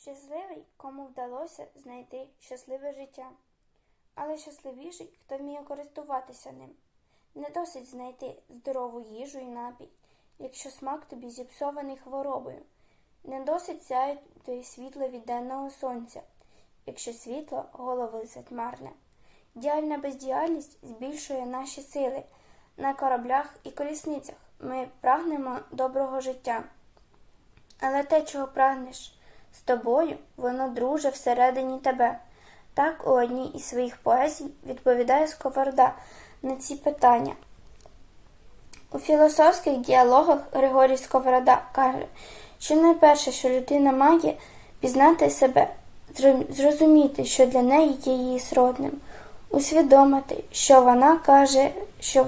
Щасливий, кому вдалося знайти щасливе життя. Але щасливіший, хто вміє користуватися ним. Не досить знайти здорову їжу і напій, якщо смак тобі зіпсований хворобою. Не досить сяяти світло від денного сонця, якщо світло голови затьмарне. Діяльна бездіяльність збільшує наші сили. На кораблях і колісницях ми прагнемо доброго життя. Але те, чого прагнеш з тобою, воно друже всередині тебе. Так у одній із своїх поезій відповідає Сковорода на ці питання. У філософських діалогах Григорій Сковорода каже, що найперше, що людина має, пізнати себе, зрозуміти, що для неї є її сродним, усвідомити, що вона каже, що